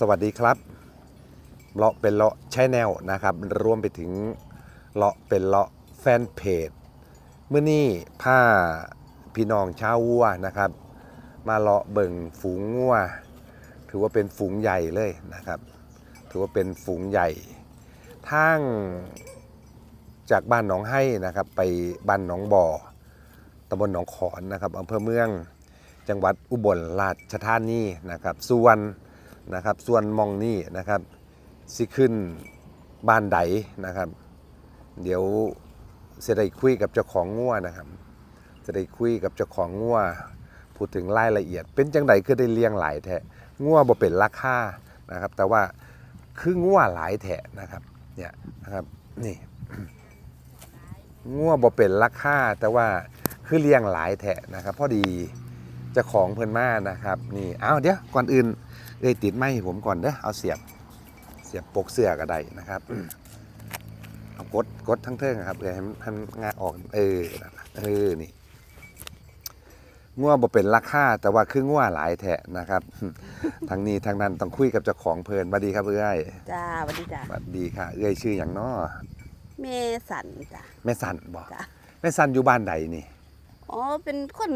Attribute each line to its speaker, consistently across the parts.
Speaker 1: สวัสดีครับเลาะเป็นเลาะชแนลนะครับรวมไปถึงเลาะเป็นเลาะแฟนเพจเมื่อนี้ผ้าพี่น้องชาววัวนะครับ มาเลาะเบิ่งฝูงงัว ถือว่าเป็นฝูงใหญ่เลยนะครับ ถือว่าเป็นฝูงใหญ่ทางจากบ้านหนองให้นะครับ ไปบ้านหนองบ่อตำบลหนองขอนนะครับอำเภอเมืองจังหวัดอุบลราชธานีนะครับส่วน นะครับส่วนมองนี่นะครับสิขึ้นบ้านใดนะครับ เดี๋ยวจะได้คุยกับเจ้าของงัวนะครับ จะได้คุยกับเจ้าของงัวพูดถึงรายละเอียด เป็นจังใดคือได้เลี้ยงหลายแท้งัวบ่เป็นราคานะครับ แต่ว่าคืองัวหลายแท้นะครับเนี่ยนะครับนี่งัวบ่เป็นราคาแต่ว่าคือเลี้ยงหลายแท้นะครับ พอดี จะของเพิ่นมานะครับ นี่เอาเดี๋ยวก่อนอื่นเอ้ยติดไม้ให้ผมก่อนเด้อเอาเสียบเสียบปกเสื้อก็ได้นะครับเอากดกดทั้งเทิงอะครับเอ้ยให้มันให้มันงาออกเออนั่นล่ะเออนี่งัวบ่เป็นราคาแต่ว่าคืองัวหลายแทะนะครับ ทางนี้ทางนั้นต้องคุยกับเจ้าของเพิ่นสวัสดีครับเอ้ย
Speaker 2: จ้าสวัสดีจ้า
Speaker 1: สวัสดีค่ะ เอ้ยชื่อหยังน้อ
Speaker 2: เมสันจ้า
Speaker 1: แม่สันบ่
Speaker 2: จ้ะ
Speaker 1: แม่สันอยู่บ้านใดนี่
Speaker 2: อ๋อ เป็นคน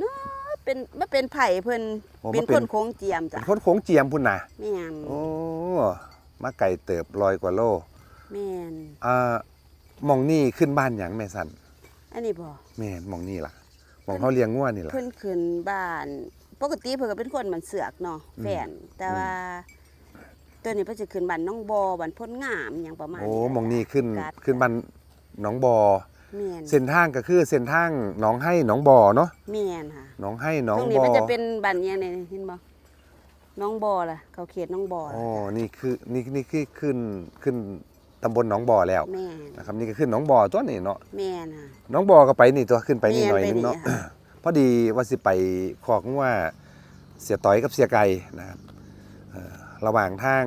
Speaker 2: เนาะ เป็นมาเป็นไผ่เพิ่น
Speaker 1: โอ้
Speaker 2: เป็น
Speaker 1: มาเป็
Speaker 2: คนนโค้งเจียม
Speaker 1: เป็
Speaker 2: จ้ะ
Speaker 1: นคนโขงเจียมพุ่นน่ะ
Speaker 2: แม่น
Speaker 1: โอ้มาไก่เติบลอยกว่าโล
Speaker 2: แม่น
Speaker 1: อ่าหมองนี่ขึ้นบ้านหยังแม่สัน
Speaker 2: อันนี้บ่
Speaker 1: แม่นหมองนี่ล่ะหมองเขาเลี้ยงง่วนี่ล่ะ
Speaker 2: เพิ่นขึ้นบ้าน ปกติเพิ่นก็เป็นคนมันเสือกเนาะ
Speaker 1: อืม
Speaker 2: แฟนแต่ว่า ตัวนี้เพิ่นสิขึ้นบ้านน้องบอบ้านพ้นงามหยังประมาณ
Speaker 1: โอ้
Speaker 2: นี้
Speaker 1: หมองนี่ขึ้น
Speaker 2: กัด
Speaker 1: ขึ้นบ้านหนองบอ
Speaker 2: แม่น
Speaker 1: เส้นทางก็คือเส้นทางหนองให้หนองบอเนาะ
Speaker 2: แม่นค่ะ
Speaker 1: หนองให้หนอง
Speaker 2: ตรง
Speaker 1: บ
Speaker 2: นี้
Speaker 1: อ
Speaker 2: มันจะเป็นบ้านหยังไงเห็นบ่น้องบอล่ะ เขาเขตน้องบอ
Speaker 1: อ๋อ
Speaker 2: ล่ะ
Speaker 1: นี่คือนี่นี่คือขึ้นขึ้นตำบลหนองบอแล้ว
Speaker 2: แม่น
Speaker 1: นะครับนี่ก็ขึ้นหนองบอตัวนี้เนาะ
Speaker 2: แม่นค่ะ
Speaker 1: หนองบอก็ไปนี่ตัวขึ้นไปนี่หน่อยนึงเนาะ
Speaker 2: แม่นไปนี่ค่ะ
Speaker 1: พอดีว่าสิไปคอกงัว่าเสียต้อยกับเสียไก่นะครับเอ่อระหว่างทาง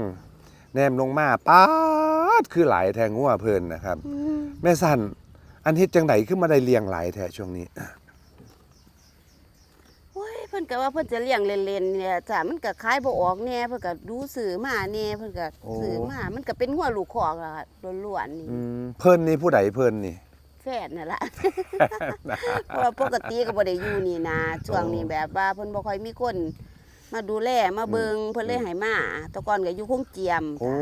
Speaker 1: แนมลงมาป๊าดคือหลายแทงงัวเพลินนะครับ
Speaker 2: อืม
Speaker 1: แม่สัน อันเฮ็ดจังไดขึ้นมาได้เลี้ยงหลายแท้ช่วงนี้
Speaker 2: โอ้ยเพิ่นก็ว่าเพิ่นจะเลี้ยงเล่นๆเนี่ยจ้ะมันก็ขายบ่ออกแน่เพิ่นก็ดูสื่อมาแน่เพิ่นก็
Speaker 1: โอ้
Speaker 2: สื่อมามันก็เป็นหัวลูกคอกล่ะค่ะล้วนๆนี่
Speaker 1: อืมเพิ่นนี่ผู้ใดเพิ่นนี่
Speaker 2: แฟนนั่นล่ะ เพราะว่าปกติก็บ่ได้อยู่นี่นะช่วงนี้แบบว่าเพิ่นบ่ค่อยมีคน มาดูแลมาเบิงเพิ่นเลยให้มาแต่ก่อนก็อยู่คงเจียม
Speaker 1: โอ้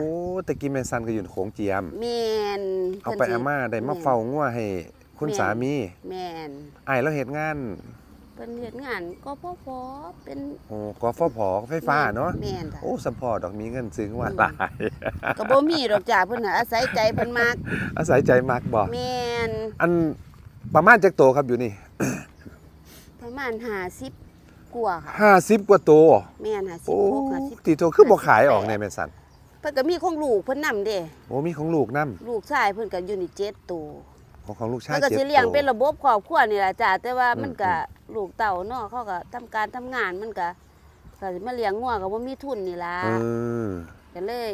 Speaker 1: ตะกี้แม่สันก็อยู่โขงเจียม
Speaker 2: แม่น
Speaker 1: เอาไปอาม่าได้มาเฝ้างัวให้คุณสามี
Speaker 2: แม่น
Speaker 1: อ้ายแล้วเฮ็ดงาน
Speaker 2: เพิ่นเฮ็ดงานก็พอพอเป็น
Speaker 1: โอ้กฟผไฟฟ้าเนาะ
Speaker 2: แม่นจ้ะ
Speaker 1: โอ้สัมพอดอกมีเงินซื้อว่าหลาย
Speaker 2: ก็บ่มีดอกจ้ะเพิ่นน่ะอาศัยใจเพิ่นมาก
Speaker 1: อาศัยใจมักบ่
Speaker 2: แม่น
Speaker 1: อันประมาณจักโตครับอยู่นี่
Speaker 2: ประมาณ50 กว่าค่ะ
Speaker 1: ห้าสิบกว่าตัว
Speaker 2: แม่น
Speaker 1: โอ้
Speaker 2: 56 50
Speaker 1: ตีโตคือบ่ขายออกในแม่สัน
Speaker 2: เพิ่นก็มีของลูกเพิ่นนำเด้
Speaker 1: โอ้มีของลูกนํ
Speaker 2: ลูกชายเพิ่นก็อยู่นี่7ตัว
Speaker 1: ของของลูกชาย
Speaker 2: เพิ่นก็
Speaker 1: เจ็ด
Speaker 2: สิเลี้ยง
Speaker 1: ตัว
Speaker 2: เป็นระบบครอบครัวนี่ล่ะจ้ะแต่ว่า
Speaker 1: อืม
Speaker 2: มันก็ลูกเต่าเนาะเขาก็ทำการทำงานมันก็ก็สิมาเลี้ยงงัวก็บ่มีทุนนี่ล่ะ
Speaker 1: เออ
Speaker 2: ก็เลย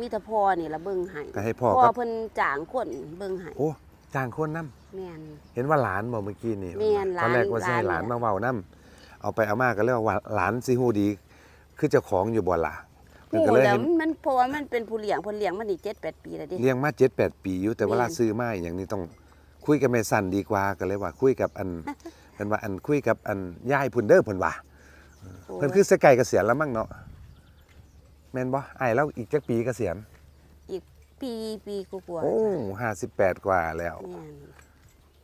Speaker 2: มีแต่พ่อนี่ล่ะเบิ่งให้
Speaker 1: ก็ให้พ่อ
Speaker 2: พ่อ
Speaker 1: กับ
Speaker 2: เพิ่นจ้างคนเบิ่งให้
Speaker 1: โอ้จ้างคนนํ
Speaker 2: แม่น
Speaker 1: เห็นว่าหลานบ่เมื่อกี้นี่
Speaker 2: แม่น
Speaker 1: ตอนแรก
Speaker 2: หลาน
Speaker 1: ว่าสิให้หลาน
Speaker 2: หลาน
Speaker 1: มาเว้านํ เอาไปเอามาก็เลยว่าหลานสิฮู้ดี คือเจ้าของอยู่บ่ล่ะเพิ่น
Speaker 2: โอ้
Speaker 1: ก็เลย
Speaker 2: แล้ว
Speaker 1: เห็น
Speaker 2: มันเพราะว่ามันเป็นผู้เลี้ยงเพิ่นเลี้ยงมานี่7 8ปีแล้วเดิ
Speaker 1: เลี้ยงมา7 8ปีอยู่แต่เวลา
Speaker 2: แม่น
Speaker 1: ซื้อมาอย่างนี้ต้องคุยกับแม่สันดีกว่าก็เลยว่าคุยกับอันเพิ่นว่าอันคุยกับอันยายพุ่นเด้อเพิ่นว่าเพิ่นคือสไกลเกษียณแล้วมั้งเนาะแม่นบ่อ้ายแล้วอีกจักปีเกษียณ
Speaker 2: อีกปีปีกว่าๆ
Speaker 1: โอ้
Speaker 2: จ้ะ
Speaker 1: ห้าสิบแปดกว่าแล้ว
Speaker 2: แม่น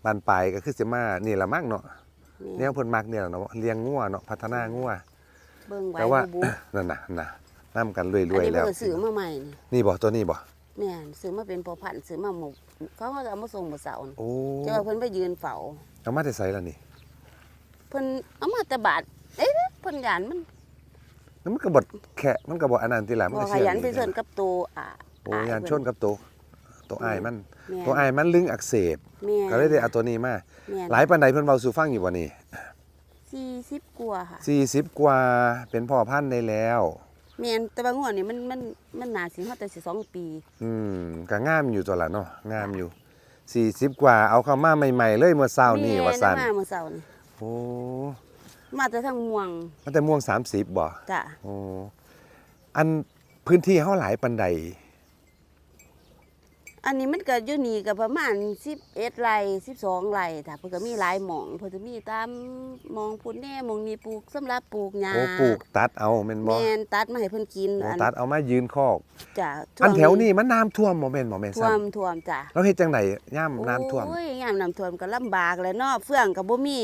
Speaker 1: บ้านปลายก็คือสิมานี่ละมั้งเนาะ
Speaker 2: แม่
Speaker 1: แนวเพิ่นมักเนี่ยเนาะเลี้ยงงัวเนาะพัฒนางัว
Speaker 2: เบิ่งไว้
Speaker 1: แต่ว่า
Speaker 2: บ่บุ
Speaker 1: นั่นน่ะน่ะนํกันร
Speaker 2: อัน
Speaker 1: วย
Speaker 2: นี้
Speaker 1: ๆแล้ว
Speaker 2: เพิ่นก็ซื้อมาใหม่นี่
Speaker 1: นี่บ่ตัวนี้บ่
Speaker 2: แม่นซื้อมาเป็นพอพันธุ์ซื้อมาหมกเขาก็จะเอามาส่งมื้อเช้านี่
Speaker 1: โอ้
Speaker 2: จะว่าเพิ่นไปยืนเฝ้า
Speaker 1: เอามาแต่ไสล่ะนี่
Speaker 2: เพิ่นเอามาแต่บาทเอ๊ะเพิ่นหยันมัน
Speaker 1: แล้วมันก็บ่แค่มันก็บ่อันนั้นติล่ะมัน
Speaker 2: บ่
Speaker 1: ก็
Speaker 2: ข
Speaker 1: เชื่อ
Speaker 2: ยันไป
Speaker 1: นี่
Speaker 2: ส่วนกับตัวอ่า
Speaker 1: โอ้ยานชนกับตัว ตัวอ้ายมัน
Speaker 2: แม่น
Speaker 1: ตัวอ้ายมันลึงอักเสบ
Speaker 2: แม่น
Speaker 1: ก็เลยได้เอาตัวนี้มา
Speaker 2: แม่น
Speaker 1: หลายปานใดเพิ่นเว้าสู่ฟังอยู่บ่นี่
Speaker 2: 40กว่าค่ะ
Speaker 1: 40 กว่าเป็นพ่อพันธุ์ได้แล้ว
Speaker 2: แม่นแต่ว่างัวนี่มันมันมันน่าสิฮอดแต่สิสองปี
Speaker 1: อืมก็งามอยู่ตัวละเนาะงามอยู่ 40 กว่าเอาเข้ามาใหม่ๆ เลยเมื่อเช้านี่ว่าซั่น
Speaker 2: แม่มาเมื่อเช้านี่
Speaker 1: โอ้
Speaker 2: มาแต่ทางม่วง
Speaker 1: มันแต่ม่วง 30บ่
Speaker 2: จ้ะ
Speaker 1: โอ้อันพื้นที่เฮาหลายปันใด
Speaker 2: อันนี้มันก็อยู่นี่ก็ประมาณ11ไร่12ไร่จ้ะเพิ่นก็มีหลายหม่องเพิ่นจะมีตามหมองพุ่นแน่หมองนี้ปลูกสำหรับปลูกหญ้า
Speaker 1: โอ้ปลูกตัดเอาแม่นบ่
Speaker 2: แม่นตัดมาให้เพิ่นกิน
Speaker 1: โอ้
Speaker 2: อัน
Speaker 1: ตัดเอามายืนคอก
Speaker 2: จ้ะ
Speaker 1: อันแถวนี้มันน้ำท่วมบ่แม่นบ่แม่น
Speaker 2: ท่ว
Speaker 1: ซั่น
Speaker 2: มท่วมจ้ะ
Speaker 1: แล้วเฮ็ดจังไดย่ามน้ำท่วม
Speaker 2: โอ้ยยามน้ำท่วมก็ลำบากแหล้วเนาะเฟื่องก็บ่มี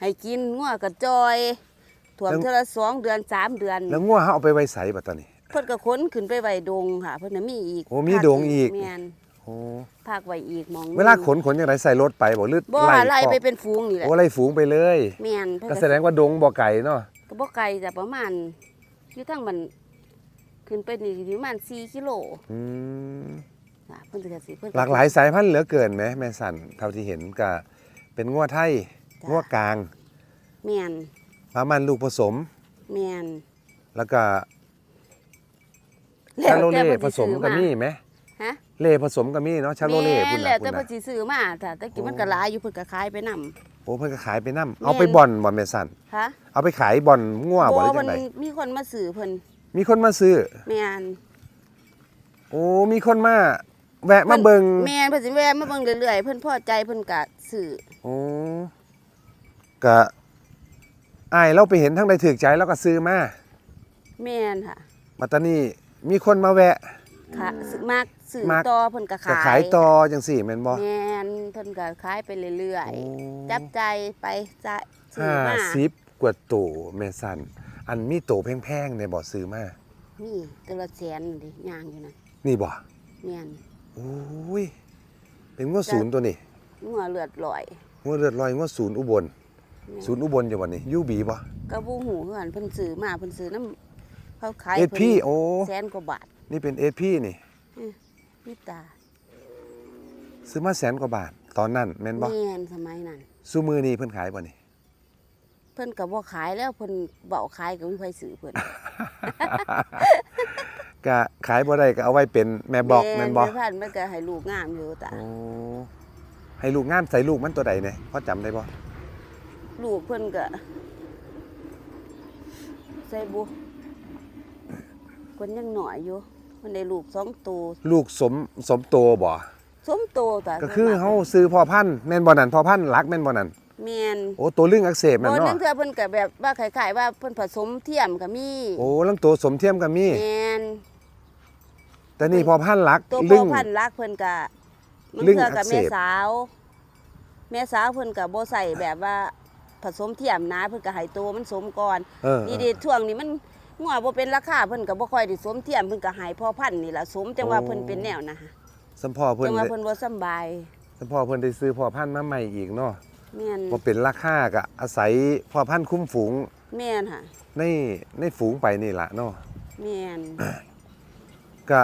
Speaker 2: ให้กินงัวก็จอยท่วม
Speaker 1: แล้ว
Speaker 2: เทื่อละสองเดือนสามเดือน
Speaker 1: แล้วงัวเฮาเอาไปไว้ไสบัดตอนนี้
Speaker 2: เพิ่นก็ขนขึ้นไปไว้ดงค่ะ เพิ่นน่ะมีอีก
Speaker 1: โอ้มีดงอีก
Speaker 2: แม่น
Speaker 1: โอ้
Speaker 2: ภาคไว้อีกหมอง
Speaker 1: เวลาขนขนจังไดใส่รถไปบ่หรือ
Speaker 2: บ่
Speaker 1: ไล่
Speaker 2: ไล่
Speaker 1: คอก
Speaker 2: ไปเป็นฝูงนี่แหละ
Speaker 1: โอ้ไล่ฝูงไปเลย
Speaker 2: แม่นเพิ่น
Speaker 1: ก็
Speaker 2: ก็
Speaker 1: แสดงว่าดงบ่ไกลเนาะ
Speaker 2: ก็บ่ไกลจ้ะประมาณอยู่ทางมันขึ้นไปนี่อยู่ประมาณ4กิโล
Speaker 1: อืม
Speaker 2: จ้ะเพิ่นก็สิเพิ่น
Speaker 1: หลากหลายสายพันธุ์เหลือเกินไหมแม่สันเท่าที่เห็นก็เป็นงัวไทยงัวกลาง
Speaker 2: แม่น
Speaker 1: ปลามันลูกผสม
Speaker 2: แม่น
Speaker 1: แล้วก็
Speaker 2: แล้
Speaker 1: ชาวโล
Speaker 2: แต่
Speaker 1: เล่
Speaker 2: เพิ่น
Speaker 1: ผ
Speaker 2: สิ
Speaker 1: สม
Speaker 2: ซื้อ
Speaker 1: ก็มีไหม
Speaker 2: ฮะ
Speaker 1: เล่ผสมก็มีเนาะชาโลเล่พุ่น
Speaker 2: แม่
Speaker 1: น่ะ
Speaker 2: แล้วแต่
Speaker 1: พุ่น
Speaker 2: เพิ่น
Speaker 1: น่ะ
Speaker 2: สิซื้อมาจ้ะแต่กี้มันก็หลายอยู่เพิ่นก็ขายไปนำ
Speaker 1: โอ้เพิ่นก็ขายไปนํเอาไปบ่อนบ่แม่สัน
Speaker 2: ฮะ
Speaker 1: เอาไปขายบ่อนงัวบ่ได้
Speaker 2: เพิ่
Speaker 1: จั
Speaker 2: น
Speaker 1: งได
Speaker 2: มีคนมาซื้อเพิ่น
Speaker 1: มีคนมาซื้อ
Speaker 2: แม่น
Speaker 1: โอ้มีคนมาแวะมาเบิ่ง
Speaker 2: แม่นเพิ่นสิแวะมาเบิ่งเรื่อยๆเพิ่นพอใจเพิ่นก็ซื้อ
Speaker 1: โอ้ก็อ้ายเราไปเห็นทั้งใดถูกใจแล้วก็ซื้อมา
Speaker 2: แม่นค่ะ
Speaker 1: บัดตานี้ มีคนมาแวะ
Speaker 2: ค่ะซื้อมากซื้อ
Speaker 1: มัก
Speaker 2: ต่อเพิ่นก็
Speaker 1: ก็
Speaker 2: ขาย
Speaker 1: ขายต่อจังซี่แม่นบ่
Speaker 2: แม่นเพิ่นก็ขายไปเรื่อย
Speaker 1: โอ้
Speaker 2: ๆ จับใจไปจะซื้อ
Speaker 1: ห้า
Speaker 2: มา
Speaker 1: สิบกว่าตัวแม่สัน อันมีตัวแพงๆในบ่ซื้อมา
Speaker 2: นี่ตัวละแสนดิย่างอยู่นั่น
Speaker 1: นี่บ่
Speaker 2: แม่น
Speaker 1: โอ้ย เป็นงวดศูนย์ตัวนี้
Speaker 2: งัวเลือดลอย
Speaker 1: งวดเลือดลอยงวดศูนย์อุบล
Speaker 2: แม่น
Speaker 1: ศูนย์อุบลอยู่บ่นี่ยูบีบ่
Speaker 2: ก็บ่ฮู้คือกันเพิ่นซื้อมาเพิ่นซื้อน้ำ เขาขาย
Speaker 1: เอพีโอ้
Speaker 2: แสนกว่าบาท
Speaker 1: นี่เป็นเอพีนี่
Speaker 2: พี่ตา
Speaker 1: ซื้อมาแสนกว่าบาท ตอนนั้นแม่นบ่
Speaker 2: แม่นสมัยนั้น
Speaker 1: ซูมือนี่เพิ่นขายบ่นี่
Speaker 2: เพิ่นก็บ่ขายแล้วเพิ่นเบาขายก็มีไผซื้อเพิ่น
Speaker 1: ก็ขายบ่ได้ก็เอาไว้เป็นแม่บอกแม่นบ่
Speaker 2: แม่พันธุ์มันก็ให้ลูกงามอยู่ตา
Speaker 1: โอ้ให้ลูกงามใส่ลูกมันตัวใดเนี่ยพอจำได้บ่
Speaker 2: ลูกเพิ่นก็ใส่บุเพิ่นยังหน่อยอยู่เพิ่นได้ลูกสองตัว
Speaker 1: ลูกสมสมโตบ่
Speaker 2: สมโตตา
Speaker 1: ก็คือเฮาซื้อพ่อพันธุ์แม่นบ่นั่นพ่อพันธุ์หลักแม่นบ่นั่น
Speaker 2: แม่น
Speaker 1: โอ้ตัวลึงอักเสบแม่น
Speaker 2: บ่
Speaker 1: เนาะ
Speaker 2: นั่นเทื่อเพิ่นก็แบบว่าคล้ายๆว่าเพิ่นผสมเทียมก็มี
Speaker 1: โอ้ลังตัวสมเทียมก็มี
Speaker 2: แม่น
Speaker 1: แต่นี่พ่อพันธุ์หลัก
Speaker 2: ตัว
Speaker 1: ลึ
Speaker 2: พ่องพันธุ์รักเพิ่นก็มัน
Speaker 1: ลึง
Speaker 2: เทื่อกับ
Speaker 1: อักเส
Speaker 2: แม่
Speaker 1: บ
Speaker 2: สาวแม่สาวเพิ่นก็บ่ใส่แบบว่าผสมเทียมนะเพิ่นก็ให้ตัวมันสมก่อน
Speaker 1: เออ
Speaker 2: นี่เดิช่วงนี้มัน งัวบ่เป็นราคาเพิ่นก็บ่ค่อยได้สมเทียมเพิ่นก็ให้พ่อพันธุ์นี่ล่ะสมจังว่าเพิ่นเป็นแนวนะฮะ
Speaker 1: สัมพ่อเพิ่น
Speaker 2: จังว่าเพิ่นบ่สำบาย
Speaker 1: สัมพ่อเพิ่นได้ซื้อพ่อพันธุ์มาใหม่อีกเนาะ
Speaker 2: แม่น
Speaker 1: บ่เป็นราคาก็อาศัยพ่อพันธุ์คุ้มฝูง
Speaker 2: แม่นค่ะ
Speaker 1: ในในฝูงไปนี่ล่ะเนาะ
Speaker 2: แม่น
Speaker 1: ก็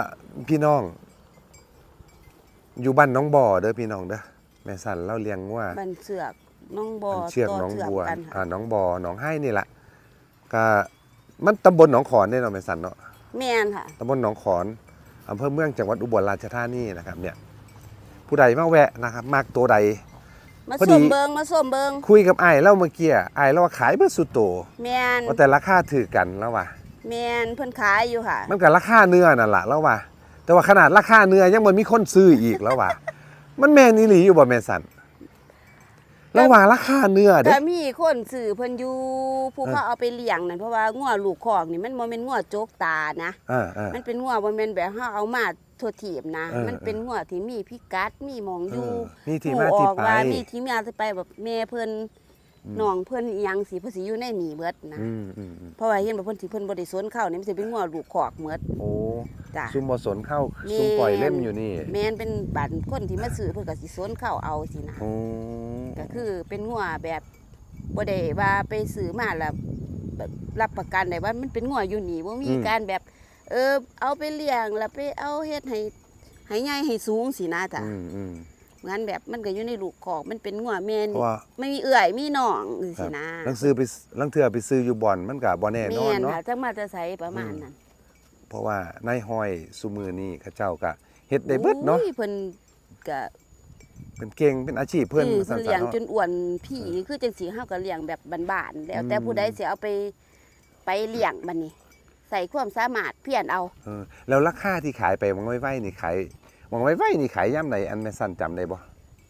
Speaker 1: พี่น้อง อยู่บ้านหน้องบ่อเด้อพี่น้องเด้อแม่สันเล่าเลี้ยงว่า
Speaker 2: บันเสือกน้องบ่อ
Speaker 1: เชือก
Speaker 2: ต่
Speaker 1: หน้อง
Speaker 2: เชื
Speaker 1: บัว
Speaker 2: กัน
Speaker 1: อ่า
Speaker 2: ค่ะ
Speaker 1: หน้องบ่อหนองไห้นี่ล่ะก็ มันตำบลหนองขอนเนี่ยเนาะแม่สันเนาะ
Speaker 2: แม่นค่ะ
Speaker 1: ตำบลหนองขอนอำเภอเมืองจังหวัดอุบลราชธานีนะครับเนี่ยผู้ใดมาแวะนะครับมากตัวใด
Speaker 2: มา
Speaker 1: พอดี
Speaker 2: ส้มเบิงมาส้มเบิง
Speaker 1: คุยกับไอ้ายเล่าเมื่อกี้ไอ้ายเล่าว่าขายเบิดสุดโต
Speaker 2: แม่น
Speaker 1: ว่าแต่ราคาถือกันแล้วว่ะ
Speaker 2: แม่นเพิ่นขายอยู่ค่ะ
Speaker 1: มันกับราคาเนื้อนั่นแหละแล้วว่ะแต่ว่าขนาดราคาเนื้อยังมันมีคนซื้ออีกแล้วว่ะมันแม่นอีหลีอยู่บ่แม่สัน แล้วว่าราคาเนื้อเด้
Speaker 2: แต่มีคนสื่อเพิ่นอยู่ผู้
Speaker 1: เออ
Speaker 2: เขาเอาไปเลี้ยงนั่นเพราะว่างัวลูกคอกนี่มันบ่แม่นงัวโจกตานะ
Speaker 1: อ่าอ่า
Speaker 2: มันเป็นงัวบ่แม่นแบบเฮาเอามาทั่วทีบนะ
Speaker 1: เออ
Speaker 2: มันเป็นงัวที่มีพิกัดมีหมองอยู่
Speaker 1: เออมีที่
Speaker 2: ผู้
Speaker 1: มา
Speaker 2: อ
Speaker 1: ที่
Speaker 2: อก
Speaker 1: ไป
Speaker 2: ว่ามีที่มาที่ไปแบบแม่เพิ่น น้องเพิ่นอิหยังสิเพิ่นสิอยู่ในนี่เบิดนะ
Speaker 1: อืมอืมอืม
Speaker 2: เพราะว่าเห็นว่าเพิ่นสิเพิ่นบ่ได้สนเข้านี่มันสิเป็นงัวลูกคอกเบิด
Speaker 1: โอ้
Speaker 2: จ้ะ
Speaker 1: ซุ่มบ่สนเข้า
Speaker 2: แม่น
Speaker 1: ซุ่มปล่อยเล่มอยู่นี่
Speaker 2: แม่นเป็นบ้านคนที่มาซื้อเพิ่นก็สิสนเข้าเอาสินะ
Speaker 1: โอ้
Speaker 2: ก็คือเป็นงัวแบบบ่ได้ว่าไปซื้อมาแล้วแบบรับประกันได้ว่ามันเป็นงัวอยู่นี่บ่มีการแบบ เออเอาไปเลี้ยงแล้วไปเอาเฮ็ดให้ให้ใหญ่ให้สูงสินะจ้ะ
Speaker 1: อืมอืม
Speaker 2: งั้นแบบมันก็อยู่ในลูกคอกมันเป็นงัวแม่น
Speaker 1: เพราะว่า
Speaker 2: ไม่มีเอื้อยมีน้อง
Speaker 1: ค
Speaker 2: สิ
Speaker 1: รับ
Speaker 2: นะ
Speaker 1: ลังซื้อไปลังเทื่อไปซื้ออยู่บ่อนมันก็บ่แน่นอ
Speaker 2: แม่
Speaker 1: น
Speaker 2: น
Speaker 1: เนาะ
Speaker 2: ค่ะจังมาจะใส่ประมาณนั้น
Speaker 1: เพราะว่านายห้อยซุมือนี่เขาเจ้าก็เฮ็ดได้เบิดเนาะ
Speaker 2: โอ้ยเพิ่นก็
Speaker 1: เป็นเก่งเป็นอาชีพเพิ่น
Speaker 2: คือ
Speaker 1: ซั่น
Speaker 2: เลี้ยง
Speaker 1: ๆเนาะ
Speaker 2: จนอ้วนพี่คือจังสีเฮาก็เลี้ยงแบบบ้านๆแล้ว แต่
Speaker 1: อืม
Speaker 2: ผู้ใดสิเอาไปไปเลี้ยงบัดนี้ ใส่ความสามารถเพียนเอา
Speaker 1: เออแล้วราคาที่ขายไปวังไว้ไว้นี่ขาย วังไว้ไว้นี่ขายย่ำไหนอันแม่สั้นจำได้บ่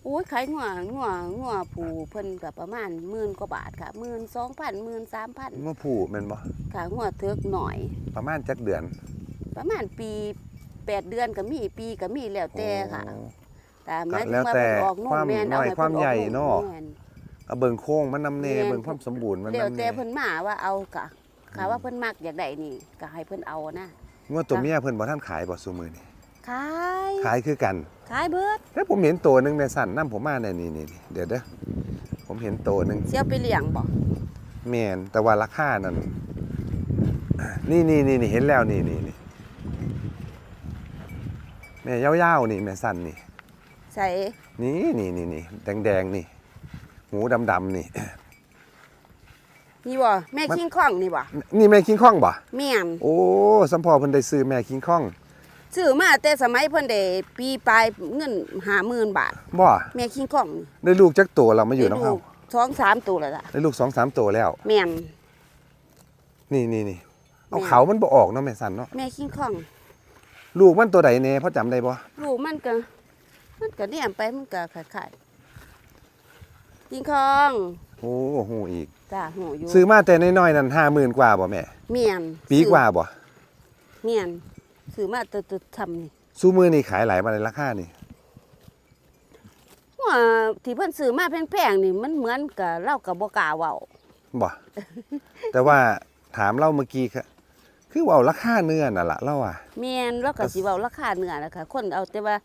Speaker 2: โอ้ยขายงัวงัวงัวผูเพิ่นก็ประมาณหมื่นกว่าบาทค่ะหมื่นสองพันหมื่นสามพัน
Speaker 1: ว่าผู้แม่นบ่
Speaker 2: ค่ะงัวเทิกหน่อย
Speaker 1: ประมาณจักเดือน
Speaker 2: ประมาณปีแปดเดือนก็มีปีก็มีแล้วแต่ค่ะ
Speaker 1: โอ้
Speaker 2: แต่หมายถึ
Speaker 1: แล้
Speaker 2: ง
Speaker 1: ว
Speaker 2: ว่า
Speaker 1: แต่
Speaker 2: เพิ่นออกนุ่
Speaker 1: ความ
Speaker 2: แม่น
Speaker 1: น้อย
Speaker 2: เให้
Speaker 1: ความ
Speaker 2: เพิ่นออก
Speaker 1: ใหญ่เนาะ
Speaker 2: แม่น
Speaker 1: เอาเบิ่งโค้งมันนำเน
Speaker 2: แม่น
Speaker 1: เบิ่งความสมบูรณ์มัน
Speaker 2: เดี๋ยวนำ
Speaker 1: เน
Speaker 2: แต่เพิ่นมาว่าเอากะค่ะว่าเพิ่นมักอยากได้นี่ก็ให้เพิ่นเอานะ
Speaker 1: งวดตัวเมียเพิ่นบ่ทันขายบ่ซุมื้อนี่
Speaker 2: ขาย
Speaker 1: ขายคือกัน
Speaker 2: ขายเบิด
Speaker 1: แล้วผมเห็นตัวหนึงแม่สั้นนํผมมาในนี่นี่นี่เดี๋ยวเด้อผมเห็นตัวหนึง
Speaker 2: เสียวไปเลี้ยงบ่
Speaker 1: แม่นแต่ว่าราคานั่นนี่นี่นี่นี่เห็นแล้วนี่นี่นี่แม่ยาวๆนี่แม่สั้นนี่
Speaker 2: ใส่
Speaker 1: นี่นี่นี่นี่แดงแดงๆนี่หูดำดำๆนี่
Speaker 2: นี่บ่แม่
Speaker 1: มัน
Speaker 2: คิงคองนี่บ่
Speaker 1: นี่แม่คิงคองบ่
Speaker 2: แม่น
Speaker 1: โอ้สัมพอเพิ่นได้ซื้อแม่คิงคอง
Speaker 2: ซื้อมาแต่สมัยเพิ่นได้ปีปลายเงิน50,000บาท
Speaker 1: บ่
Speaker 2: แม่คิงคองนี่
Speaker 1: ได้ลูกจักตัวเรามาอยู่น้ำ
Speaker 2: ได้
Speaker 1: เฮา
Speaker 2: ลูกสองสามตัวแล้วล่ะ
Speaker 1: ได้ลูกสองสามตัวแล้ว
Speaker 2: แม่น
Speaker 1: นี่นี่นี่เอา
Speaker 2: แม่
Speaker 1: เขามันบ่ออกเนาะแม่สันเนาะ
Speaker 2: แม่คิงคอง
Speaker 1: ลูกมันตัวใดแน่พอจำได้บ่
Speaker 2: ลูกมันก็มันก็เนี่ยไปมันก็ขายๆคิงคอง
Speaker 1: โอ้โหอีก
Speaker 2: จ้าหูอยู่
Speaker 1: ซื้อมาแต่น้อยๆนั่น50,000กว่าบ่แม่
Speaker 2: เมียน
Speaker 1: ปีกว่าบ่
Speaker 2: เมียน ซื้อมาตัวตัวทำนี่
Speaker 1: ซูมือนี่ขายหลายมาในราคานี่
Speaker 2: ว่าที่เพิ่นซื้อมาแพงๆนี่มันเหมือนกับเล่ากับบ่กล้าเว้า
Speaker 1: บ่แต่ว่าถามเราเมื่อกี้ค่ะคือเว่าราคาเนื้อน่ะล่ะเราอะ
Speaker 2: เมียนเราก็สิเว้าราคาเนื้อนะคะคนเอาแต่ว่า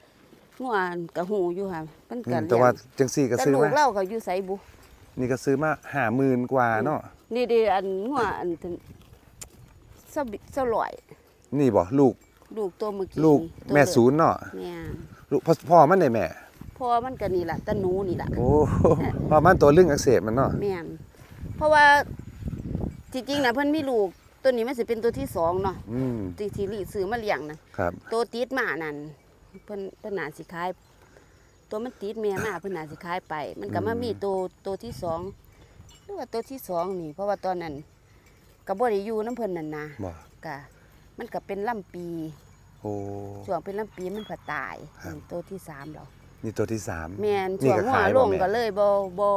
Speaker 2: งัวก็หูอยู่ค่ะมัน
Speaker 1: อื
Speaker 2: ก็
Speaker 1: ม
Speaker 2: เลี้
Speaker 1: แต่
Speaker 2: ย
Speaker 1: ว่างจังซี่ก็
Speaker 2: แต่
Speaker 1: ซื้อ
Speaker 2: ลูก
Speaker 1: มา
Speaker 2: เราก็อยู่ไสบุ
Speaker 1: นี่ก็ซื้อมา50,000กว่าเนาะ
Speaker 2: นี่ดิอันงัวอันถึงสบิสลอย
Speaker 1: นี่บ่ลูก
Speaker 2: ลูกตัวเมื่อกี้
Speaker 1: ลูก
Speaker 2: ตัว
Speaker 1: แม่
Speaker 2: เล็ก
Speaker 1: ศูนย์เนาะ
Speaker 2: แม่น
Speaker 1: ลูกพ่อพ่อมันได้แม่
Speaker 2: เพราะว่ามันก็นี่ล่ะตะหนูนี่ล่ะ
Speaker 1: โอ้พ่อมันตัวเรื่องอักเสบมันเนาะ
Speaker 2: แม่นเพราะว่าจริงๆนะเพิ่นมีลูกตัวนี้มันสิเป็นตัวที่สองเนาะ
Speaker 1: อืม
Speaker 2: ที่ที่ลีซื้อมาเลี้ยงนะครับตัวติดมานั่นเพิ่นเพิ่นน่าสิขาย ตัวมันติดแม่มาเพิ่นน่าสิขายไป มันก็มามีตัวตัวที่สองหรือว่าตัวที่สองนี่ เพราะว่าตอนนั้นก็บ่ได้อยู่น้ำเพิ่นนั่นนะ
Speaker 1: บ่
Speaker 2: ก็ มันก็เป็นลำปี
Speaker 1: โอ้
Speaker 2: ช่วงเป็นลำปีมันก็ตาย
Speaker 1: ครับ
Speaker 2: ตัวที่สามแล้ว
Speaker 1: นี่ตัวที่สาม
Speaker 2: แม่น
Speaker 1: นี่
Speaker 2: ช่วง
Speaker 1: ก็
Speaker 2: หัว
Speaker 1: ขาย
Speaker 2: ล
Speaker 1: บ่
Speaker 2: ง
Speaker 1: แม่
Speaker 2: ก็เลยบ่บ่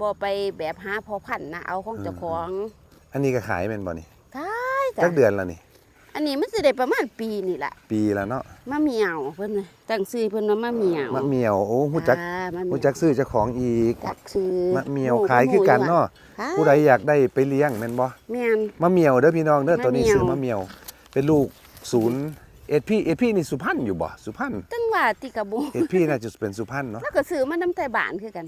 Speaker 2: บ่ไปแบบหาพอพันธุ์นะเอาของเจ้าของ
Speaker 1: อันนี้ก็ขายแม่นบ่นี่
Speaker 2: ขายจ้ะ
Speaker 1: จักเดือนละนี่
Speaker 2: อันนี้มันสิได้ประมาณปีนี่แหละ
Speaker 1: ปีแล้วเนาะ
Speaker 2: มะเหมียวเพิ่นน่ะตั้งชื่อเพิ่นว่ามะเหมียว
Speaker 1: มะเมียวโอ้ฮู้จัก
Speaker 2: อ่ามะเหมี
Speaker 1: ฮู้
Speaker 2: ยว
Speaker 1: จักซื้อเจ้าของอีก
Speaker 2: จักชื่อ
Speaker 1: มะเมียวขายคือกันเนาะ
Speaker 2: ค่ะ
Speaker 1: ผู้ใดอยากได้ไปเลี้ยงแม่นบ่
Speaker 2: แม่น
Speaker 1: มะเมียวเด้อพี่น้องเด้อตัวนี้
Speaker 2: มะเมียว
Speaker 1: ซื้อมะเมียว เป็นลูกศูนย์เอ็ดพี่เอ็ดพี่นี่สุพรรณอยู่บ่สุพรรณ
Speaker 2: จังว่าติกะบ่
Speaker 1: เอ็ดพี่น่าจะเป็นสุพรรณเนาะ
Speaker 2: แล้วก็ซื้อมาน้ำไทยบ้านคือกัน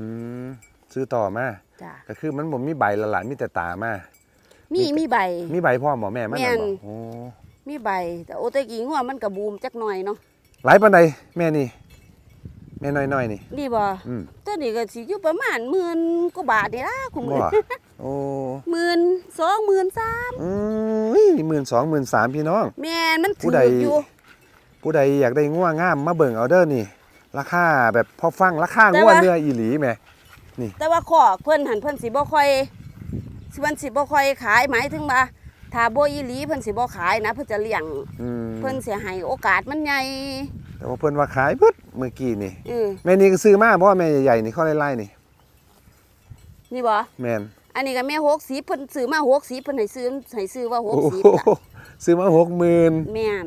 Speaker 1: อืมซื้อต่อมา
Speaker 2: จ้ะ
Speaker 1: ก็คือมันบ่มีใบละล่ะมีแต่ตามา
Speaker 2: มีมีใบ
Speaker 1: มีใบพ่อหมอแม่มัน
Speaker 2: แม่
Speaker 1: น่ะ
Speaker 2: น
Speaker 1: บ่โอ้
Speaker 2: มีใบ แต่โอแตะกี้งัวมันก็บูมจักหน่อยเนาะ
Speaker 1: หลายปานใดแม่นี่แม่น้อยๆนี่
Speaker 2: นี่บ่
Speaker 1: อืม
Speaker 2: ตัวนี้ก็สิอยู่ประมาณหมื่นกว่าบาทนี่ล่ะคุณ
Speaker 1: บ่ โอ้
Speaker 2: หมื่นสองหมื่นสาม
Speaker 1: อืมหมื่นสองหมื่นสามพี่น้อง
Speaker 2: แม่นมัน
Speaker 1: ผู้
Speaker 2: ถื
Speaker 1: ใด
Speaker 2: ออยู่
Speaker 1: ผู้ใดอยากได้ง่วงามมาเบิ่งเอาเด้อนี่ ราคาแบบพอฟังราคาง่วเนื้ออีหลีแหม
Speaker 2: แต่ว่าขอกเพิ่นหันเพิ่นสิบ่ค่อยสิมันสิบ่ค่อยขายหมายถึงว่าถ้าบ่อีหลีเพิ่นสิบ่ขายนะ เพิ่นจะเลี้ยง
Speaker 1: อืม
Speaker 2: เพิ่นสิให้โอกาสมันใหญ่
Speaker 1: แต่ว่าเพิ่นว่าขายเบิดเมื่อกี้นี่
Speaker 2: เออ
Speaker 1: แม่นี่ก็ซื้อมาเพราะว่าแม่ใหญ่ๆนี่ข้อไล่ๆนี่
Speaker 2: นี่บ่
Speaker 1: แม่น
Speaker 2: อันนี้ก็แม่60เพิ่นซื้อมา60เพิ่นให้ซื้อให้ซื้อว่า
Speaker 1: โอ้โห
Speaker 2: 60ล่ะ
Speaker 1: ซื้อมาหกหมื่น
Speaker 2: แม่น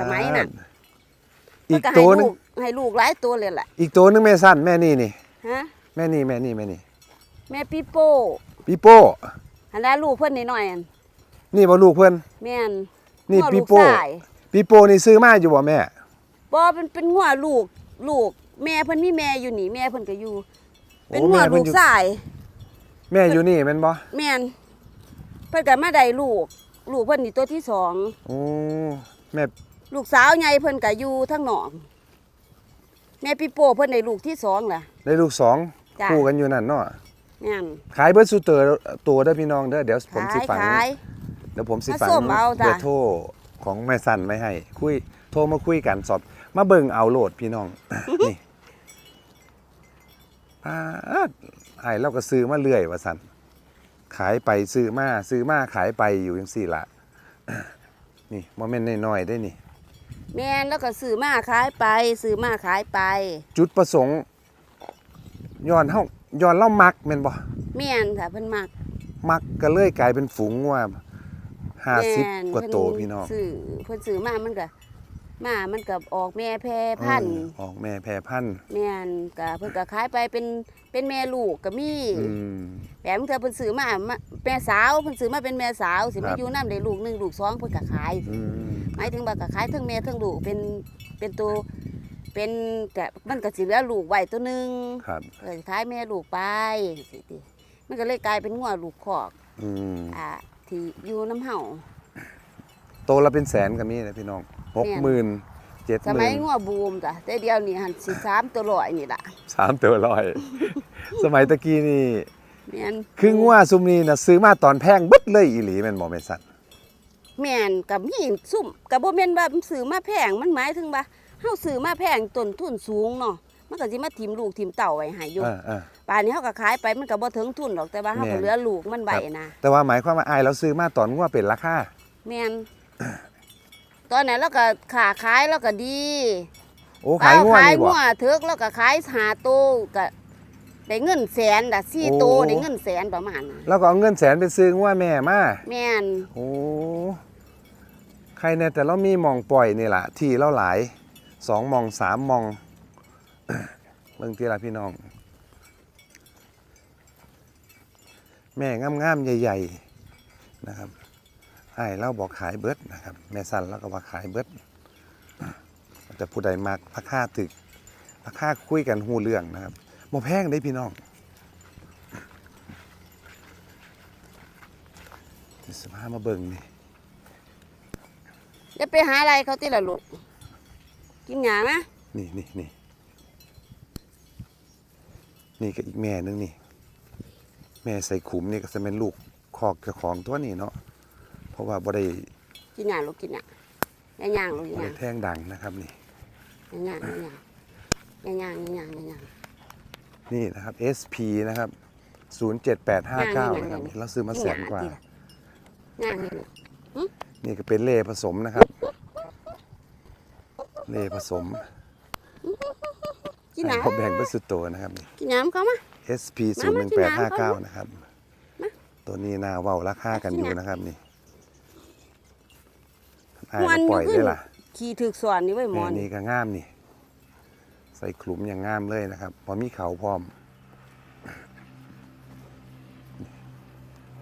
Speaker 2: สมัยนั้น
Speaker 1: อี
Speaker 2: เพิ่น
Speaker 1: ก
Speaker 2: ก็ให้
Speaker 1: ตัวหนึ
Speaker 2: ลู
Speaker 1: ง
Speaker 2: กให้ลูกหลายตัวเลยแหละ
Speaker 1: อีกตัวหนึงแม่สั้นแม่นี่นี่
Speaker 2: ฮะ
Speaker 1: แม่นี่แม่นี่แม่นี่
Speaker 2: แม่ปีโป้
Speaker 1: ปีโป้
Speaker 2: หันละลูกเพิ่นน้อยๆอัน
Speaker 1: นี่บ่ลูกเพิ่น
Speaker 2: แม่น
Speaker 1: นี่
Speaker 2: งัว
Speaker 1: ปี
Speaker 2: ลูก
Speaker 1: โป้
Speaker 2: ชาย
Speaker 1: ปีโป้นี่ซื้อมาอยู่บ่แม่
Speaker 2: บ่เป็นเป็นงัวลูกลูก แม่เพิ่นมีแม่อยู่นี่แม่เพิ่นก็อยู่ เป็น
Speaker 1: โอ้
Speaker 2: งัว
Speaker 1: แม่เพิ่
Speaker 2: ลู
Speaker 1: น
Speaker 2: ก
Speaker 1: อยู่
Speaker 2: ชาย
Speaker 1: แม่อยู่นี่แม่นบ่
Speaker 2: แม่นเพิ่นก็มาได้ลูก ลูกเพิ่นนี่ตัวที่สอง
Speaker 1: โอ้แม่
Speaker 2: ลูกสาวใหญ่เพิ่นก็อยู่ทั้งหนอง แม่ปีโป้เพิ่นได้ลูกที่สองล่ะ
Speaker 1: ได้ลูกสอง
Speaker 2: จ้ะ
Speaker 1: คู่กันอยู่นั่นเนาะ
Speaker 2: แม่น
Speaker 1: ขายเบิร์ดสูเตอร์ตัวเด้อพี่น้องเด้อเดี๋ยวผมสิ
Speaker 2: ขาย
Speaker 1: ฝัง
Speaker 2: ขาย
Speaker 1: เดี๋ยวผมสิ
Speaker 2: มา
Speaker 1: ฝัง
Speaker 2: ส้มเอาจ้ะ
Speaker 1: เบอร์โทรของแม่สันไว้ให้ คุยโทรมาคุยกันสอบ มาเบิ่งเอาโหลดพี่น้อง นี่อ่า ไอ้เราก็ซื้อมาเรื่อยว่าสันขายไปซื้อมาซื้อมาขายไปอยู่จังสี่ละนี่โมเมนต์น้อยๆได้นี่
Speaker 2: แม่นแล้วก็ซื้อมาขายไปซื้อมาขายไป
Speaker 1: จุดประสงค์ย้อนเฮาย้อนเล่ามักแม่นบ่
Speaker 2: แม่นค่ะเพิ่นมัก
Speaker 1: มักก็เลยกลายเป็นฝูงว่าห้าสิบ
Speaker 2: แม่น
Speaker 1: กว่าโต
Speaker 2: เพิ่
Speaker 1: พี่น้อง
Speaker 2: ซื้อเพิ่นซื้อมามันก็ มามันก็ออกแม่แพร่พันธุ์
Speaker 1: เออออกแม่แพร่พันธุ์
Speaker 2: แม่นก็เพิ่นก็ขายไปเป็นเป็นแม่ลูกก็มี
Speaker 1: อืม
Speaker 2: แบบบางเทื่อเพิ่นซื้อมามาแม่สาวเพิ่นซื้อมาเป็นแม่สาวสิ
Speaker 1: ครั
Speaker 2: มา
Speaker 1: บ
Speaker 2: อยู่นำได้ลูกหนึงลูกสองเพิ่นก็ขาย
Speaker 1: อืม
Speaker 2: หมายถึงว่าก็ขายทั้งแม่ทั้งลูกเป็นเป็นตัวเป็นก็มันก็สิเหลือลูกไว้ตัวหนึง
Speaker 1: ครับ
Speaker 2: เออขายแม่ลูกไปสิติมันก็เลยกลายเป็นงัวลูกคอก
Speaker 1: อืม
Speaker 2: อ่าที่อยู่น้ำเห่า
Speaker 1: โตละเป็นแสนก็มีนะพี่น้อง หกหมื่นเจ็ด
Speaker 2: ส
Speaker 1: ห
Speaker 2: มั
Speaker 1: มื่
Speaker 2: ย
Speaker 1: น
Speaker 2: งัวบูมจ้ะแต่เดียวนี่หันสิสามตัวร้อยนี่ล่ะ
Speaker 1: สามตัวร้อย สมัยตะกี้นี่
Speaker 2: แม่น
Speaker 1: คืองัวซุมนี้นะซื้อมาตอนแพงเบิดเลยอีหลีแม่นบ่แม่นสัตว์
Speaker 2: แม่นกับมีซุ่มกับบ่แม่นว่ามันซื้อมาแพงมันหมายถึงว่าเฮาซื้อมาแพงต้นทุนสูงเนาะมันก็สิมาทิมลูกทิมเต่าไว้ให้อยู่
Speaker 1: เออเออ
Speaker 2: ป่านนี้เฮาก็ขายไปมันก็บ่ถึงทุนหรอกแต่ว่าเฮา
Speaker 1: แม่
Speaker 2: ก็
Speaker 1: น
Speaker 2: เหลือลูกมันไว้นะ
Speaker 1: แต่ว่าหมายความว่าอายเราซื้อมาตอนงัวเป็นราคา
Speaker 2: แม่น ตอนนั้นเราก็ขาขายแล้วก็ดี
Speaker 1: โอ้ขายงัว
Speaker 2: ขาย
Speaker 1: นี่บ่
Speaker 2: งัวเถิกแล้วก็ขายหาโตก็ได้เงินแสนด่ะสี่
Speaker 1: โอ้
Speaker 2: โตได้เงินแสนประมาณนั้น
Speaker 1: แล้วก็เอาเงินแสนไปซื้องัวแม่มา
Speaker 2: แม่น
Speaker 1: โอ้ใครแน่แต่เรามีหมองปล่อยนี่ล่ะ ที่เราหลายสองหมองสามหมอง เบิ่งทีละพี่น้อง แม่งามๆใหญ่ ๆ นะครับ ไอ้เราบอกขายเบิดนะครับ แม่สั้นเราก็ว่าขายเบิดแต่ผู้ใดมักราคาถึกราคาคุยกันหูเรื่องนะครับบ่แพงได้พี่น้องสภาพมาเบิ่งนี่
Speaker 2: จะไปหาอะไรเขาติละลูกกินหยาไหม
Speaker 1: นี่นี่นี่นี่ก็อีกแม่นึงนี่ แม่ใส่ขุมนี่ก็จะเป็นลูกคอกเจ้าของตัวนี้เนาะเพ พราะว่าบ่ได้
Speaker 2: กินหยางลูกกินอะยางยางลูกยาง
Speaker 1: แทงดังนะครับนี่
Speaker 2: ย่างยางยางยางยางยาง
Speaker 1: นี่นะครับ SP นะครับ 07859 นะครับเราซื้อมาแสนกว่า
Speaker 2: ย่างกว่า
Speaker 1: นี่ก็เป็นเล่ผสมนะครับ เล่ผสม
Speaker 2: กินหยา
Speaker 1: แบ่งเป็นสุดโตนะครับนี่
Speaker 2: กินหยางเขามา
Speaker 1: SP 01859 นะครับ ตัวนี้นาเว้าราคากันอยู่นะครับนี่ อาย
Speaker 2: ม่วน
Speaker 1: มาปล่อย
Speaker 2: อยู่ขึ้
Speaker 1: ได้
Speaker 2: น
Speaker 1: ล่ะ
Speaker 2: ขี่ถึกสอนนี่ไว้ยหม
Speaker 1: แม่
Speaker 2: อน
Speaker 1: นี่ก็งามนี่ ใส่ขลุมอย่างงามเลยนะครับพอมีเขาพร้อม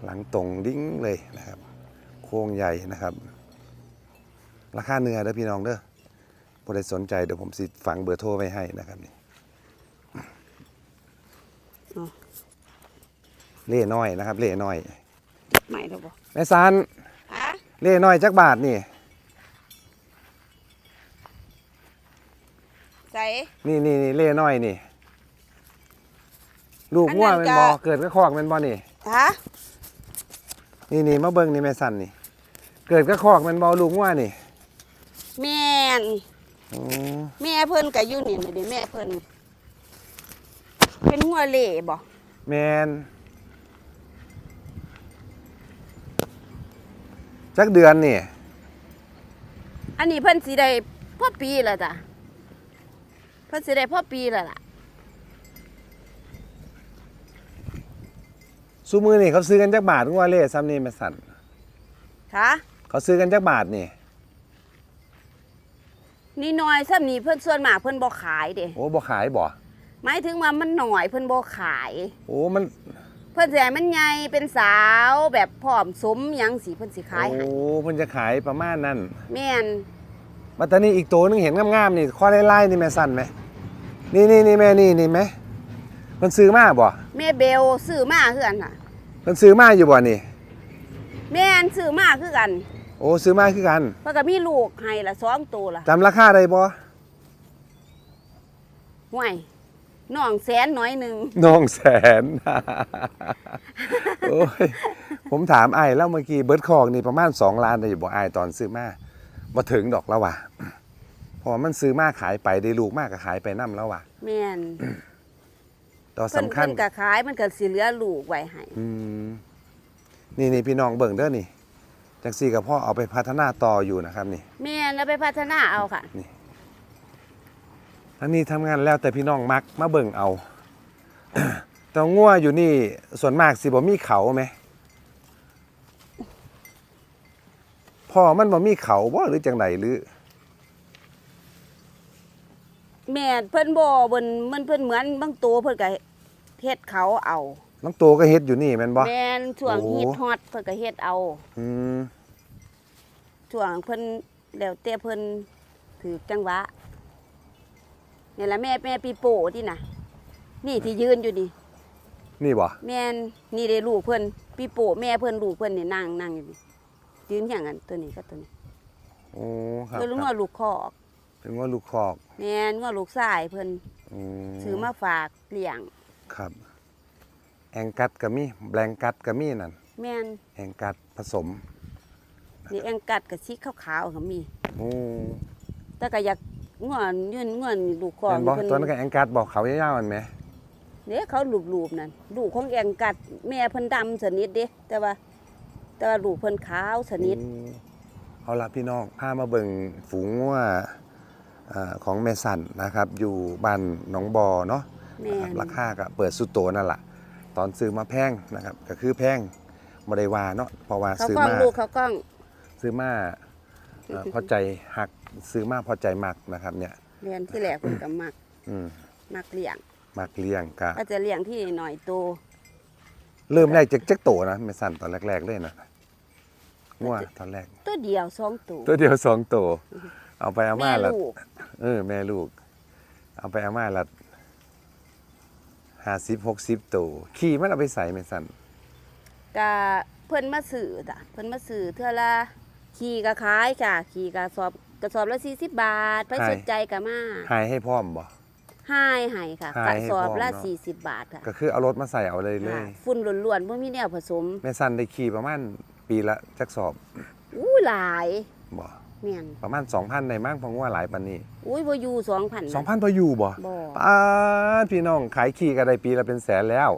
Speaker 1: หลังตรงดิ้งเลยนะครับ โค้งใหญ่นะครับ ราคาเนื้อเด้อพี่น้องเด้อผู้ใดสนใจเดี๋ยวผมสิฝังเบอร์โทรไว้ให้นะครับนี่เล่น้อยนะครับ เล่น้อย
Speaker 2: ใหม่แล้วบ่
Speaker 1: แม่ซัน
Speaker 2: อะ
Speaker 1: เล่น้อยจักบาทนี่
Speaker 2: ส่
Speaker 1: นี่นี่นี่เล่น้อยนี่ ลูก
Speaker 2: อันนั้น
Speaker 1: ง่วแมัน
Speaker 2: ก็
Speaker 1: บอเกิดก็คอกแมันบอนี่
Speaker 2: ฮะ
Speaker 1: นี่นี่มาเบิ่งนี่แม่สันนี่ เกิดก็คอกแมันบอลูกง่วนี่
Speaker 2: แม่น
Speaker 1: โอ้
Speaker 2: แม่เพิ่นก็อยู่นี่นี่เด้แม่เพิ่นเป็นหัวเหล่บ่
Speaker 1: แมนจักเดือนนี่
Speaker 2: อันนี้เพิ่นสิได้พ่อปีแล้วจ้ะ เพิ่นสิได้พ่อปีแล้วล่ะ
Speaker 1: ซูมือนี่เขาซื้อกันจักบาทง่วเล่ซ้ำนี่แม่สัน
Speaker 2: ค่ะ
Speaker 1: เขาซื้อกันจักบาทนี่
Speaker 2: นี่น้อยซ้ำนี่เพิ่นส่วนมากเพิ่นบ่ขายเด้
Speaker 1: โอ้บ่ขายบ่
Speaker 2: หมายถึงว่ามันหน่อยเพิ่นบ่ขาย
Speaker 1: โอ้มัน
Speaker 2: เพิ่นสิให้มันใหญ่เป็นสาวแบบพร้อมสมหยังสิเพิ่นสิขาย
Speaker 1: โอ้
Speaker 2: ให้
Speaker 1: เพิ่นจะขายประมาณนั้น
Speaker 2: แม่น
Speaker 1: มาตอนนี้อีกตัวหนึงเห็นงามๆนี่ข้อไล่ๆนี่แม่สันไหมนี่นี่นี่แม่นี่นี่ไหมมันซื้อมาบ่
Speaker 2: แม่เบลซื้อมาคือกันน่ะ
Speaker 1: มันซื้อมาอยู่บ่นี่
Speaker 2: แม่นซื้อมาคือกัน
Speaker 1: โอ้ซื้อมาคือกัน
Speaker 2: เพิ่นก็มีลูกให้ละสองตัวละ
Speaker 1: จำราคาได้บ่
Speaker 2: ห่วยน้องแสนน้อยหนึง
Speaker 1: น้องแสนโอ้ยผมถามไอ้ายแล้วเมื่อกี้เบิร์ดคอกนี่ประมาณ2ล้านได้อยู่บ่ไอ้ายตอนซื้อมา บ่ถึงดอกแล้วว่ะเพอมันซื้อมาขายไปได้ลูกมากก็ขายไปนํแล้วว่ะ
Speaker 2: แม่น
Speaker 1: ต่อ
Speaker 2: เพิ่น
Speaker 1: สำคัญ
Speaker 2: เพิ่นก็ขายมันก็สิเหลือลูกไว้ให้
Speaker 1: อืมนี่นี่พี่น้องเบิ่งเด้อนี่จังซี่กับพ่อเอาไปพัฒนาต่ออยู่นะครับนี่
Speaker 2: แม่นแล้วไปพัฒนาเอาค่ะ
Speaker 1: ทั้งนี้ทำงานแล้วแต่พี่น้องมักมาเบิ่งเอา แต่งัวอยู่นี่ส่วนมากสิบ่มีเขาไหม พ่อมันบ่มีเขาบ่หรือจังไดหรือ
Speaker 2: แม่นเพิ่นบ่เพิ่นมันเพิ่นเหมือนบางตัวเพิ่นก็เฮ็ดเขาเอา
Speaker 1: น้องโตก็เฮ็ดอยู่นี่แม่นบ่
Speaker 2: แม่นช่วง
Speaker 1: โอ้
Speaker 2: ฮิตฮอตเพิ่นก็เฮ็ดเอา
Speaker 1: อืม
Speaker 2: ช่วงเพิ่นแล้วแต่เพิ่นถือจังหวะนี่ล่ะแม่แม่ปีโป้ที่น่ะ นี่ที่ยืนอยู่นี่
Speaker 1: นี่บ่
Speaker 2: แม่นนี่ได้ลูกเพิ่นปีโป้แม่เพิ่นลูกเพิ่นนี่นั่งนั่งอยู่นี่ ยืนอย่างนั้นตัวนี้ก็ตัวนี้
Speaker 1: โอ้ครับ
Speaker 2: เพิ่นรู้
Speaker 1: ครั
Speaker 2: ว่า
Speaker 1: บ
Speaker 2: ลูกคอก
Speaker 1: เป็นงัวลูกคอก
Speaker 2: แม่นว่าลูกชายเพิ่น
Speaker 1: อืม
Speaker 2: ซื้อมาฝากเลี้ยง
Speaker 1: ครับ แองกัดก็มีแบลงกัดก็มีนั่น
Speaker 2: แม่น
Speaker 1: แองกัดผสม
Speaker 2: นี่แองกัดกับสีขาวๆก็มี
Speaker 1: โอ้
Speaker 2: แต่ก็อยากง่วนยืนง่วนลูกคอก
Speaker 1: แม่นบ่
Speaker 2: เพิ่น
Speaker 1: ตัวนั้นก็แองกัดบอกเขายาวๆมันไหม
Speaker 2: เนี่ยเขาลูบๆนั่นลูกของแองกัด แม่เพิ่นดำสนิทเด้แต่ว่า แต่ว่าลูกเพิ่นขาวสนิท
Speaker 1: อืมเอาละพี่น้องพามาเบิ่งฝูงงัวอ่าของแม่สันนะครับ อยู่บ้านหนองบอเนาะ
Speaker 2: แม่
Speaker 1: นะครับ
Speaker 2: น
Speaker 1: ราคาก็เปิดสุดโตนั่นแหละตอนซื้อมาแพงนะครับ ก็คือแพงบริวาเนาะเพราะว่า
Speaker 2: เขา
Speaker 1: ซื้อก
Speaker 2: ล้อง
Speaker 1: มา
Speaker 2: ลูกเขากล้อง
Speaker 1: ซื้อมาเอ่อพอใจหักซื้อมาพอใจมักนะครับ เนี่ย
Speaker 2: เรียนที่แรกเพิ่นก็มัก
Speaker 1: อืม
Speaker 2: มักเลี้ยง
Speaker 1: มักเลี้ยงกะ
Speaker 2: ก็จะเลี้ยงที่หน่อยโต
Speaker 1: เริ่มแรกจากจักโตนะแม่สันตอนแรกๆเลยนะ งัวตอนแรก
Speaker 2: ตัวเดียวสองตัว
Speaker 1: ตัวเดียวสองโตเอาไปเอา
Speaker 2: แม่
Speaker 1: มาละ
Speaker 2: ลูก
Speaker 1: เออ แม่ลูก เอาไปเอามาละห้าสิบหกสิบตัวขี่มันเอาไปใส่ไม่สั่น
Speaker 2: ก็เพิ่นมาซื้อจ้ะเพิ่นมาซื้อเทื่อละขี่ก็ขายจ้ะขี่กระสอบกระสอบละ40บาทไปสนใจก็มา
Speaker 1: หายให้พร้อมบ่
Speaker 2: ให้ให้ค่ะ
Speaker 1: ให้
Speaker 2: กระ
Speaker 1: ให้
Speaker 2: สอบ
Speaker 1: พร้อม
Speaker 2: ละ
Speaker 1: เนาะ
Speaker 2: 40บาทค่ะ
Speaker 1: ก็คือเอารถมาใส่เอาเลยเลย
Speaker 2: ค่ะฝุ่นล้วนๆบ่มีแนวผสม
Speaker 1: แม่สั่นได้ขี่ประมาณ ปีละจักสอบ
Speaker 2: อู้หลาย
Speaker 1: บ่
Speaker 2: แม่นประ
Speaker 1: ประมาณ 2,000ในมั่งเพราะว่าหลายปานนี้
Speaker 2: อุ้ยบ่อยู่2,000
Speaker 1: 2,000พออยู่บ่
Speaker 2: บ่
Speaker 1: ป้าดพี่น้องขายขี่ก็ได้ปีละเป็นแสนแล้ว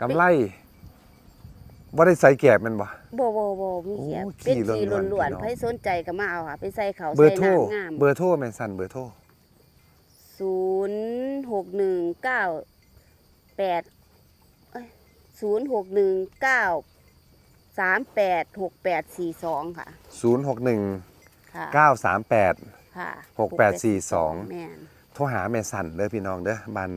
Speaker 1: กำไรบ่ได้ใส่แกบแมันบ่
Speaker 2: บ่บ่บ่มีแค่
Speaker 1: โอ้
Speaker 2: เป็น
Speaker 1: ขี่
Speaker 2: ขี่
Speaker 1: ล้วนๆ
Speaker 2: ล้วน
Speaker 1: พี่น้อง
Speaker 2: ๆใครสนใจก็มาเอาค่ะไปใส่เขาว
Speaker 1: เบอ
Speaker 2: ใส่
Speaker 1: ร์โทร
Speaker 2: น้ำงาม
Speaker 1: เบอร์โทรแม่สั่นเบอร์โทร
Speaker 2: 0619 8 เอ้ย0619 386842ค่ะ
Speaker 1: 061
Speaker 2: ค่ะ
Speaker 1: 938
Speaker 2: ค่ะ
Speaker 1: 6842
Speaker 2: แม่น
Speaker 1: โทรหาแม่สันเด้อพี่น้องเด้อบ้าน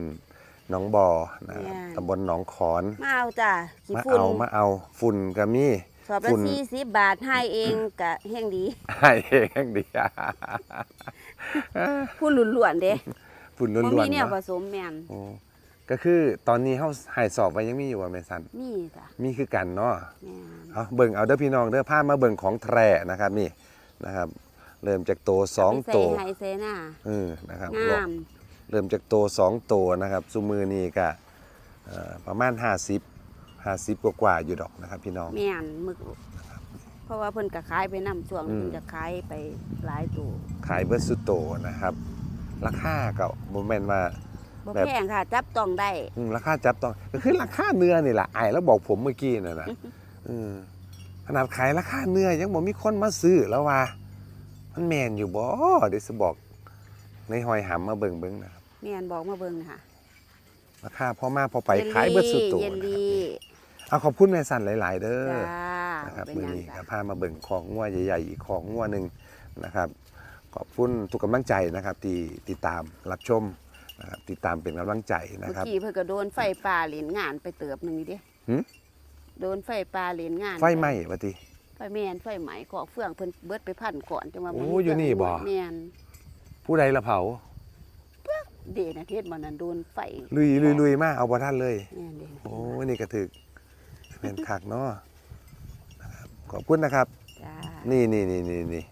Speaker 1: หนองบ่อนะครับ
Speaker 2: แม่น
Speaker 1: ตำบลหนองขอน
Speaker 2: มาเอาจ้ะขี้
Speaker 1: มา
Speaker 2: ฝุ่น
Speaker 1: เอามาเอาฝุ่นก็มี
Speaker 2: สอบละ
Speaker 1: ฝุ่น
Speaker 2: 40บาทให้เองก็แห้งดี
Speaker 1: ให้เองดี
Speaker 2: ผู้ล้วนๆเด้
Speaker 1: ฝุ่น
Speaker 2: บ่
Speaker 1: ล้วน
Speaker 2: มี
Speaker 1: ๆ
Speaker 2: แนวผ
Speaker 1: เนาะ
Speaker 2: สมแม่น
Speaker 1: โอ้ ก็คือตอนนี้เฮาให้สอบไว้ยังมีอยู่ว่าแม่สัน
Speaker 2: มีจ้ะ
Speaker 1: มีคือกันเนาะ
Speaker 2: แม่น
Speaker 1: เอาเบิ่งเอาเด้อพี่น้องเด้อพามาเบิ่งของแท้นะครับนี่นะครับ เริ่มจากโตสอง
Speaker 2: ไป
Speaker 1: โต
Speaker 2: ใส่ให้ใส่หน้า
Speaker 1: เออนะครับ
Speaker 2: งาม
Speaker 1: เริ่มจากโตสองโตนะครับซุมือนี่ก็เอ่อประมาณ 50 50กว่ากว่าๆอยู่ดอกนะครับ พี่น้อง
Speaker 2: แม่นมึก เพราะว่าเพิ่นก็ขายไปนํช่วง
Speaker 1: อืม
Speaker 2: เพิ่นจะขายไปหลายตัว
Speaker 1: ขายเบิร์สุดโตนะครับ ราคาก็บ่แม่นว่า
Speaker 2: บ่
Speaker 1: แบบ
Speaker 2: แพงค่ะ จับต้องได้
Speaker 1: อืมราคาจับต้องก็คือราคาเนื้อนี่แหละไอ้ายแล้วบอกผมเมื่อกี้น่ะนะอืมขนาดขายราคาเนื้อยังบ่มีคนมาซื้อแล้วว่ามันแม่นอยู่บ่เดี๋ยวสิบอก ในหอยหำมาเบิ่งเบิ่งนะครับ
Speaker 2: แม่นบอกมาเบิ่งค่ะ
Speaker 1: ราคาพอมาพอไปขายเบิร์สุดโต
Speaker 2: เยล
Speaker 1: นะครับ
Speaker 2: ลี่
Speaker 1: เอาขอบคุณแม่สันหลาย ๆ เด้อ
Speaker 2: จ้า
Speaker 1: นะครับ
Speaker 2: เป็น
Speaker 1: มือ
Speaker 2: หยัง
Speaker 1: นี้
Speaker 2: จ้ะ
Speaker 1: ก็พามาเบิ่งของงัวใหญ่ๆอีกของงัวหนึ่งนะครับ ขอบคุณทุกกำลังใจนะครับที่ติดตามรับชม นะครับติดตามเป็นกำลังใจนะ
Speaker 2: เมื่อ
Speaker 1: ครับ
Speaker 2: กี้เพิ่นก็โดนไฟป่าเล่นงานไปเติบหนึงนี่เด้
Speaker 1: หึ
Speaker 2: โดนไฟป่าเล่นงาน
Speaker 1: ไฟไหม้วะติ
Speaker 2: ไฟแม่นไฟไหม้ก่อเฟืองเพิ่นเบิดไปพันก่อนจังว่า
Speaker 1: โอ้
Speaker 2: มั
Speaker 1: อยู่นี่บ่
Speaker 2: แม่น
Speaker 1: ผู้ใดละเผา
Speaker 2: เดนะเทศมันนั้นโดนไฟ
Speaker 1: ลุยลุยลุยมาเอาบ่ทันเลย
Speaker 2: แม่นเด้
Speaker 1: โอ้นี่ก็ถึกเป็นคักเนาะนะครับขอบคุณนะครับ
Speaker 2: จ้า
Speaker 1: นี่นี่นี่นี่นี่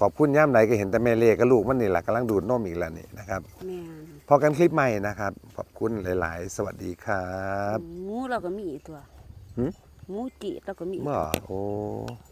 Speaker 1: ขอบคุณย่ำไหนก็เห็นแต่แม่เล่กับลูกมันนี่แหละกำลังดูดนมอีกแล้วนี่นะครับ
Speaker 2: แม่น
Speaker 1: พ อกันคลิปใหม่นะครับ ขอบคุณหลาย ๆ สวัสดีครับ
Speaker 2: หมูเราก็มีตัว
Speaker 1: หึ
Speaker 2: หมูจีดเราก็มี
Speaker 1: บ่โอ้
Speaker 2: แ